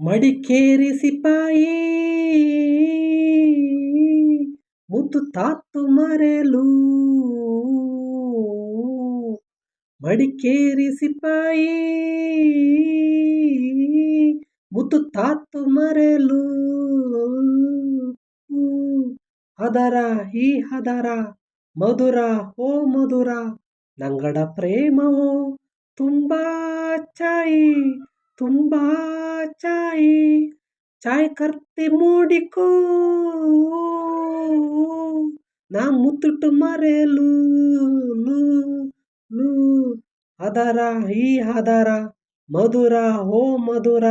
ಮಡಿಕೇರಿ ಸಿಪಾಯಿ ಮುತ್ತು ತಾತು ಮರೆಲು. ಮಡಿಕೇರಿ ಸಿಪಾಯಿ ಮುತ್ತು ತಾತು ಮರೆಲು. ಅದರ ಈ ಹದರ, ಮಧುರ ಓ ಮಧುರ, ನಂಗಡ ಪ್ರೇಮವೋ ತುಂಬಾ ಚಾಯಿ ತುಂಬಾ ಚಾಯಿ, ಚಾಯ್ ಕರ್ತಿ ಮೂಡಿಕೋ. ನಾ ಮುತ್ತುಟ್ಟು ಮರೆಲು, ಲೂ ಈ ಅದರ ಮಧುರ, ಓ ಮಧುರ.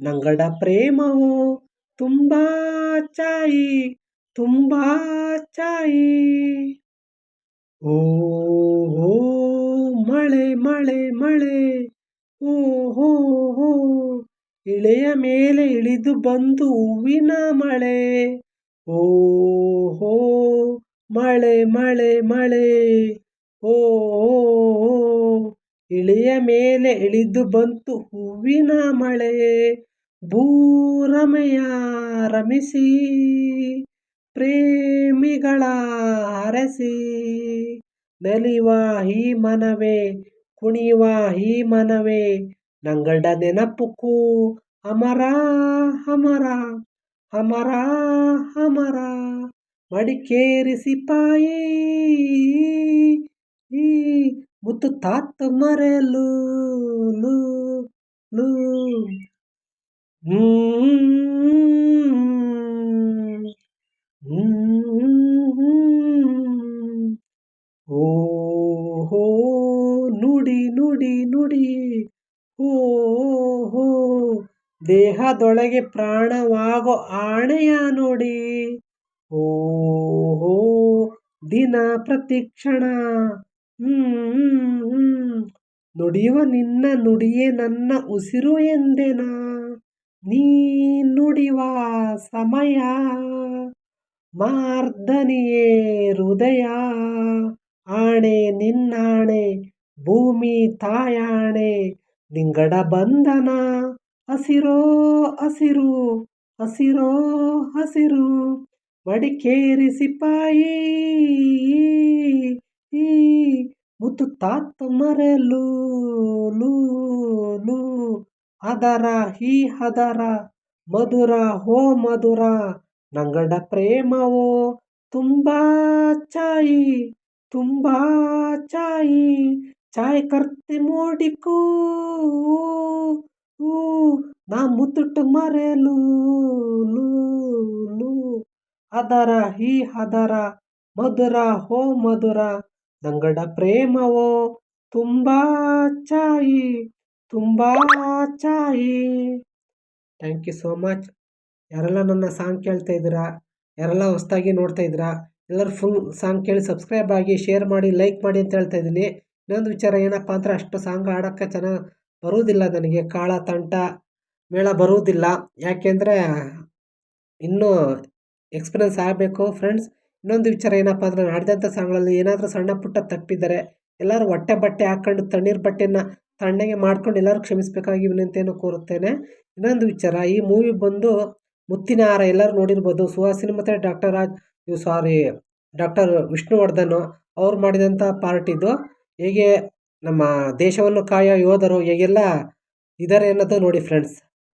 ನಂಗಡ ಪ್ರೇಮವೋ, ತುಂಬಾ ಚಾಯಿ ತುಂಬಾ ಚಾಯಿ. ಓ ಹೋ ಮಳೆ ಮಳೆ ಮಳೆ. ಓ, ಹೋ. ಇಳೆಯ ಮೇಲೆ ಇಳಿದು ಬಂದು ಹೂವಿನ ಮಳೆ. ಓ ಹೋ ಮಳೆ ಮಳೆ ಮಳೆ. ಓ ಇಳೆಯ ಮೇಲೆ ಇಳಿದು ಬಂತು ಹೂವಿನ ಮಳೆ. ಭೂರಮೆಯ ರಮಿಸಿ, ಪ್ರೇಮಿಗಳ ಹರಸಿ ನಲಿವ ಈ ಮನವೇ, ಕುಣಿಯುವ ಈ ಮನವೇ ನಂಗಡ ನೆನಪುಕು ಅಮರ ಅಮರ ಅಮರ ಅಮರ ಮಡಿಕೇರಿ ಸಿಪಾಯಿ ಈ ಮುತ್ತು ತಾತ ಮರೆಲು, ಲೂ ಲೂ. ಓ ಹೋ ನುಡಿ ನುಡಿ ನುಡಿ. ಓ ದೇಹದೊಳಗೆ ಪ್ರಾಣವಾಗೋ ಆಣೆಯ ನೋಡಿ. ಓ ಹೋ ದಿನ ಪ್ರತಿಕ್ಷಣ. ನುಡಿಯುವ ನಿನ್ನ ನುಡಿಯೇ ನನ್ನ ಉಸಿರು ಎಂದೆನ? ನೀ ನುಡಿವ ಸಮಯ ಮಾರ್ದನಿಯೇ ಹೃದಯ. ಆಣೆ ನಿನ್ನಾಣೆ, ಭೂಮಿ ತಾಯಾಣೆ, ನಿಂಗಡ ಬಂಧನ. ಹಸಿರೋ ಹಸಿರು ಹಸಿರೋ ಹಸಿರು, ಮಡಿಕೇರಿ ಸಿಪಾಯಿ, ಈ ಮುತ್ತು ತಾತ ಮರೆಲು, ಲೂ ಅದರ ಈ ಹದರ, ಮಧುರ, ಹೋ ಮಧುರ, ನಂಗಡ ಪ್ರೇಮವೋ, ತುಂಬಾ ಚಾಯಿ ತುಂಬಾ ಚಾಯಿ ಚಾಯ್ ಕರ್ತಿ ಮೂಡಿಕೂ ನಾ ಮುತ್ತುಟ್ಟು ಮರೆಲು, ಲೂ ಲೂ. ಅದರ ಹೀ ಅದರ ಮಧುರ, ಹೋ, ಮಧುರ. ನಂಗಡ ಪ್ರೇಮವೋ, ತುಂಬಾ ಚಾಯಿ ತುಂಬಾ ಚಾಯಿ ಥ್ಯಾಂಕ್ ಯು ಸೋ ಮಚ್. ಯಾರೆಲ್ಲ ನನ್ನ ಸಾಂಗ್ ಕೇಳ್ತಾ ಇದ್ದೀರಾ? ಯಾರೆಲ್ಲ ಹೊಸ್ದಾಗಿ ನೋಡ್ತಾ ಇದ್ದೀರಾ? ಎಲ್ಲರೂ ಫುಲ್ ಸಾಂಗ್ ಕೇಳಿ ಸಬ್ಸ್ಕ್ರೈಬ್ ಆಗಿ, ಶೇರ್ ಮಾಡಿ, ಲೈಕ್ ಮಾಡಿ ಅಂತ ಹೇಳ್ತಾ ಇದ್ದೀನಿ. ಇನ್ನೊಂದು ವಿಚಾರ ಏನಪ್ಪ ಅಂದರೆ, ಅಷ್ಟು ಸಾಂಗ್ ಆಡೋಕ್ಕೆ ಚೆನ್ನಾಗಿ ಬರುವುದಿಲ್ಲ ನನಗೆ. ಕಾಳ, ತಂಟ ಮೇಳ ಬರುವುದಿಲ್ಲ. ಯಾಕೆಂದರೆ ಇನ್ನೂ ಎಕ್ಸ್ಪೀರಿಯನ್ಸ್ ಆಗಬೇಕು. ಫ್ರೆಂಡ್ಸ್, ಇನ್ನೊಂದು ವಿಚಾರ ಏನಪ್ಪ ಅಂದರೆ ಹಾಡಿದಂಥ ಸಾಂಗ್ಗಳಲ್ಲಿ ಏನಾದರೂ ಸಣ್ಣ ಪುಟ್ಟ ತಪ್ಪಿದ್ದಾರೆ ಎಲ್ಲರೂ ಹೊಟ್ಟೆ ಬಟ್ಟೆ ಹಾಕ್ಕೊಂಡು ತಣ್ಣೀರು ಬಟ್ಟೆನ ತಣ್ಣಗೆ ಮಾಡ್ಕೊಂಡು ಎಲ್ಲರೂ ಕ್ಷಮಿಸಬೇಕಾಗಿ ವಿನಂತಿಯನ್ನು ಕೋರುತ್ತೇನೆ. ಇನ್ನೊಂದು ವಿಚಾರ, ಈ ಮೂವಿ ಬಂದು ಮುತ್ತಿನ ಹಾರ ಎಲ್ಲರೂ ನೋಡಿರ್ಬೋದು. ಸುಹಾಸಿನಿ ಮತ್ತು doctor Raj sorry doctor Vishnuvardhan ಅವ್ರು ಮಾಡಿದಂಥ ಪಾರ್ಟ್ ಇದು. ಹೇಗೆ ನಮ್ಮ ದೇಶವನ್ನು ಕಾಯೋ ಯೋಧರು ಹೇಗೆಲ್ಲ ಇದ್ದಾರೆ ಅನ್ನೋದು ನೋಡಿ ಫ್ರೆಂಡ್ಸ್